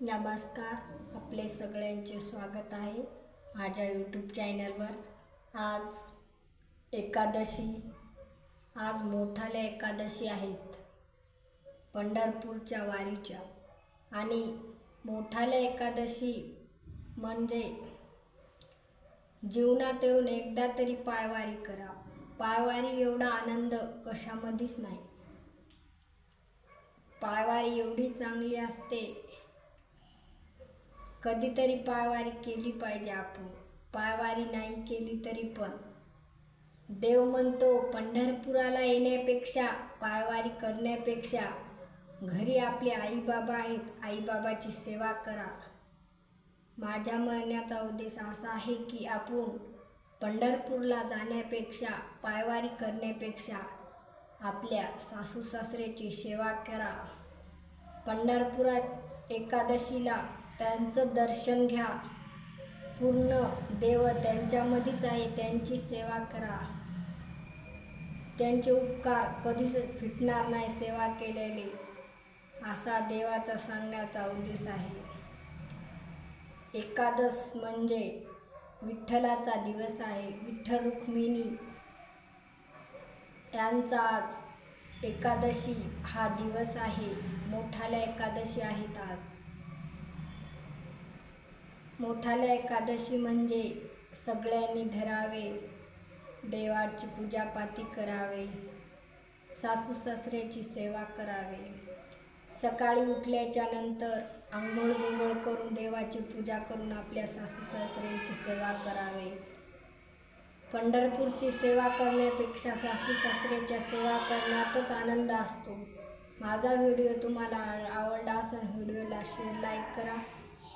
नमस्कार आपले सगळ्यांचे स्वागत आहे माझ्या यूट्यूब चॅनलवर आज एकादशी आज मोठाल्या एकादशी आहेत. पंढरपूरच्या वारीच्या. आणि मोठाल्या एकादशी म्हणजे जीवनात येऊन एकदा तरी पायवारी करा. पायवारी एवढा आनंद कशामध्येच नाही. पायवारी एवढी चांगली असते कधीतरी पायवारी केली पाहिजे आपण. पायवारी नाही केली तरी पण. देव म्हणतो पंढरपुराला येण्यापेक्षा पायवारी करण्यापेक्षा घरी आपले आईबाबा आहेत आईबाबाची सेवा करा. माझ्या म्हणण्याचा उद्देश असा आहे की आपण पंढरपूरला जाण्यापेक्षा पायवारी करण्यापेक्षा आपल्या सासू सासऱ्याची सेवा करा. पंढरपुरात एकादशीला त्यांचं दर्शन घ्या. पूर्ण देव त्यांच्यामध्येच आहे त्यांची सेवा करा. त्यांचे उपकार कधीच फिटणार नाही सेवा केलेली असा देवाचा सांगण्याचा उद्देश आहे. एकादश म्हणजे विठ्ठलाचा दिवस आहे. विठ्ठल रुक्मिणी यांचा आज एकादशी हा दिवस आहे. मोठाल्या एकादशी आहेत आज. मोठाल्या एकादशी म्हणजे सगळ्यांनी धरावे देवाची पूजापाती करावे सासू सासऱ्याची सेवा करावे. सकाळी उठल्याच्या नंतर आंघोळ बिंघोळ करून देवाची पूजा करून आपल्या सासू सासऱ्यांची सेवा करावे. पंढरपूरची सेवा करण्यापेक्षा सासू सासऱ्याच्या सेवा करण्यातच आनंद असतो. माझा व्हिडिओ तुम्हाला आवडला असेल व्हिडिओला शेअर लाईक करा.